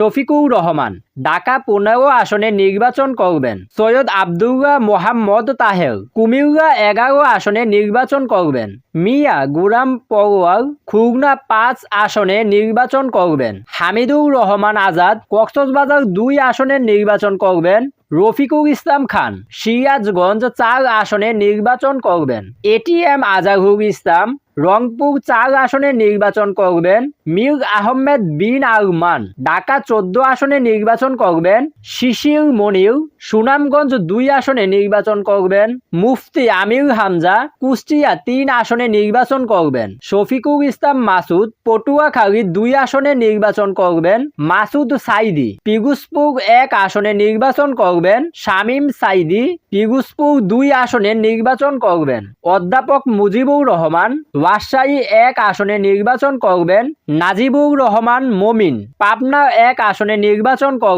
রফিকুর রহমান। ঢাকা পনেরো আসনে নির্বাচন করবেন। সৈয়দ আবদুল্লাহ মোহাম্মদ তাহের কুমিল্লা এগারো আসনে নির্বাচন করবেন। মিয়া গুলাম পরোয়ার খুলনা পাঁচ আসনে নির্বাচন করবেন। হামিদুর রহমান আজাদ কক্সবাজার দুই আসনে নির্বাচন করবেন। রফিকুল ইসলাম খান সিরাজগঞ্জ চার আসনে নির্বাচন করবেন। এটিএম আজাহুর ইসলাম রংপুর চার আসনে নির্বাচন করবেন। মীর আহমেদ বিন আরমান ঢাকা চোদ্দ আসনে নির্বাচন করবেন, শিশির, মনির, সুনামগঞ্জ দুই আসনে নির্বাচন করবেন, মুফতি আমির হামজা, কুষ্টিয়া তিন আসনে নির্বাচন করবেন, শফিকুল ইসলাম মাসুদ, পটুয়াখালী দুই আসনে নির্বাচন করবেন, মাসুদ সাইদি পিগুসপুর এক আসনে নির্বাচন করবেন, শামীম সাইদি পিগুসপুর দুই আসনে নির্বাচন করবেন, অধ্যাপক মুজিবুর রহমান, রাজশাহী এক আসনে নির্বাচন করবেন, নাজিবুর রহমান মমিন, পাবনা এক আসনে নির্বাচন করবেন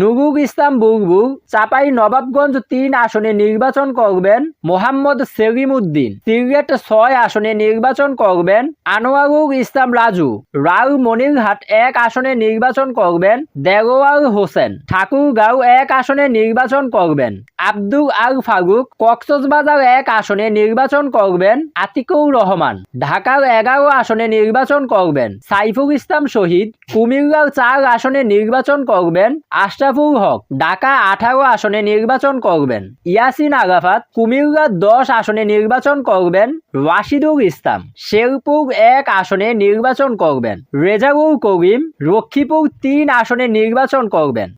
নুরুল ইসলাম বুলবুল চাপাই নবাবগঞ্জ তিন আসনে নির্বাচন করবেন। মোহাম্মদ সেলিম উদ্দিন সিলেট ছয় আসনে নির্বাচন করবেন। আনোয়ারুল ইসলাম রাজু রাউ মনিরহাট এক আসনে নির্বাচন করবেন। দেলোয়ার হোসেন ঠাকুরগাঁও এক আসনে নির্বাচন করবেন। আব্দুল আল ফারুক কক্সবাজার এক আসনে নির্বাচন করবেন। আতিকুর রহমান ঢাকার এগারো আসনে নির্বাচন করবেন। সাইফুল ইসলাম শহীদ কুমিল্লার চার আসনে নির্বাচন করবেন। আশরাফুল হক ঢাকা আঠারো আসনে নির্বাচন করবেন, ইয়াসিন আগাফাত কুমিল্লা দশ আসনে নির্বাচন করবেন, রাশিদুল ইসলাম শেরপুর এক আসনে নির্বাচন করবেন, রেজাউল করিম লক্ষ্মীপুর তিন আসনে নির্বাচন করবেন।